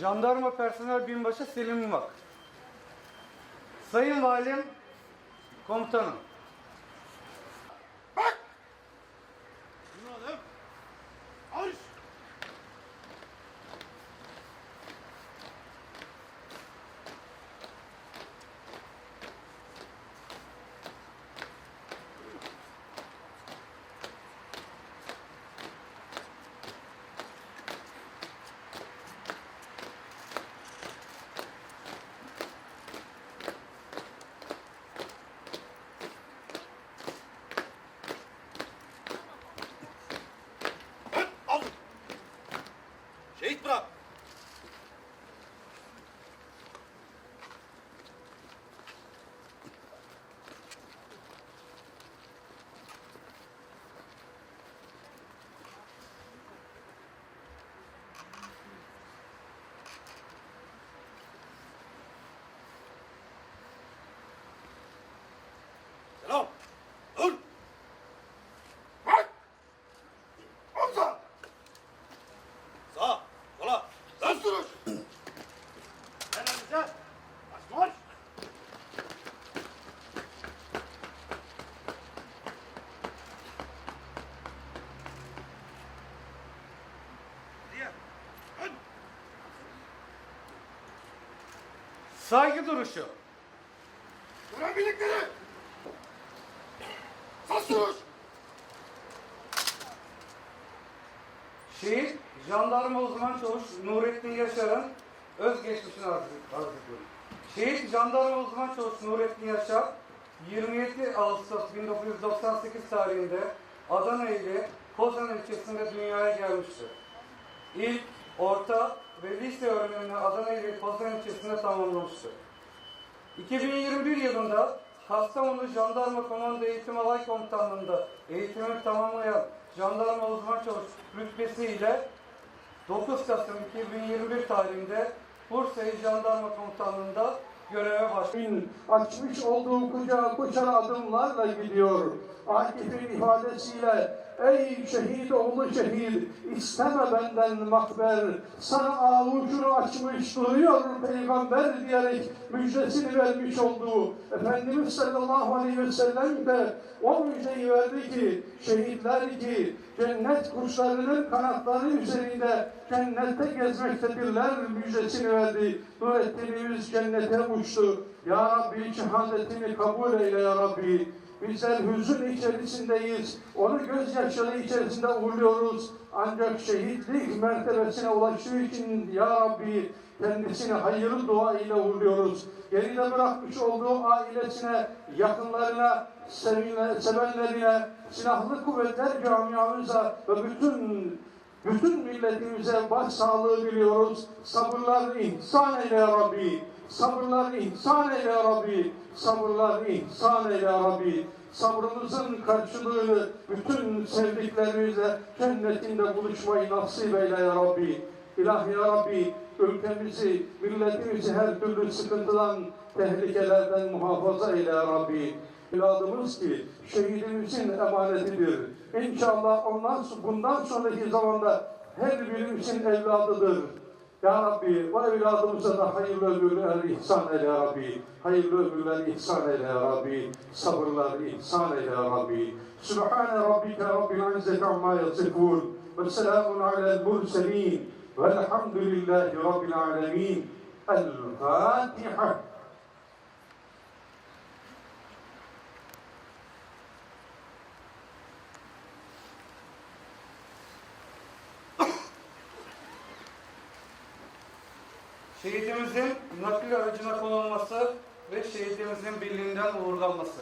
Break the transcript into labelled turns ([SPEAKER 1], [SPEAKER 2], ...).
[SPEAKER 1] Jandarma Personel Binbaşı Selim Yumak. Sayın Valim, Komutanım. Saygı duruşu.
[SPEAKER 2] Duran birlikleri. Sas duruş.
[SPEAKER 1] Şehit, jandarma uzman çavuş Nurettin Yaşar'ın özgeçmişini arz ediyorum. Şehit, jandarma uzman çavuş Nurettin Yaşar, 27 Ağustos 1998 tarihinde Adana ili Kozan ilçesinde dünyaya gelmiştir. İlk, orta ve lise öğrenimini Adana ili Kozan ilçesinde tamamlamıştır. 2021 yılında Kastamonu Jandarma Komando Eğitim Alay Komutanlığı'nda eğitimini tamamlayan jandarma uzman çavuş rütbesiyle 9 Kasım 2021 tarihinde Bursa Jandarma Komutanlığı'nda göreve başladı.
[SPEAKER 3] açmış olduğu kucağa koşan adımlarla gidiyor. Akif'in ifadesiyle Ey şehit oğlu şehit isteme benden makber sana avucunu açmış duruyor peygamber diyerek müjdesini vermiş olduğu Efendimiz sallallahu aleyhi ve sellem de o müjdeyi verdi ki şehitler ki cennet kuşlarının kanatları üzerinde cennette gezmektedirler müjdesini verdi. Nurettinimiz cennete uçtu. Ya Rabbi şehadetini kabul eyle ya Rabbi. Bizler hüzün içerisindeyiz. Onu gözyaşları içerisinde uğurluyoruz. Ancak şehitlik mertebesine ulaştığı için Ya Rabbi kendisini hayırlı dua ile uğurluyoruz. Geride bırakmış olduğu ailesine, yakınlarına, sevinle- sevenlerine, silahlı kuvvetler camiamıza ve bütün bütün milletimize başsağlığı diliyoruz. Sabırlar ihsan eyle ya Rabbi. Sabırlar ihsan eyle Rabbi. Sabırlar ihsan eyle Rabbi. Sabrımızın karşılığını bütün sevdiklerimizle cennetinde buluşmayı nasip eyle ya Rabbi. İlahi ya Rabbi ülkemizi, milletimizi her türlü sıkıntıdan, tehlikelerden muhafaza eyle ya Rabbi. Evladımız ki şehidimizin emanetidir. İnşallah ondan bundan sonraki zamanda her birimizin evladıdır. Ya Rabbi bu evladımıza da hayırlı ömürler ihsan eyle ya Rabbi. Hayırlı ömürler ihsan eyle ya Rabbi. Sabırlar ihsan eyle ya Rabbi. Sübhane Rabbike Rabbil İzzeti amma yasifun. Ve selamun alel murselin. Velhamdülillahi Rabbil alemin. El Fatiha.
[SPEAKER 1] Şehitimizin nakil aracına konulması ve şehitimizin birliğinden uğurlanması.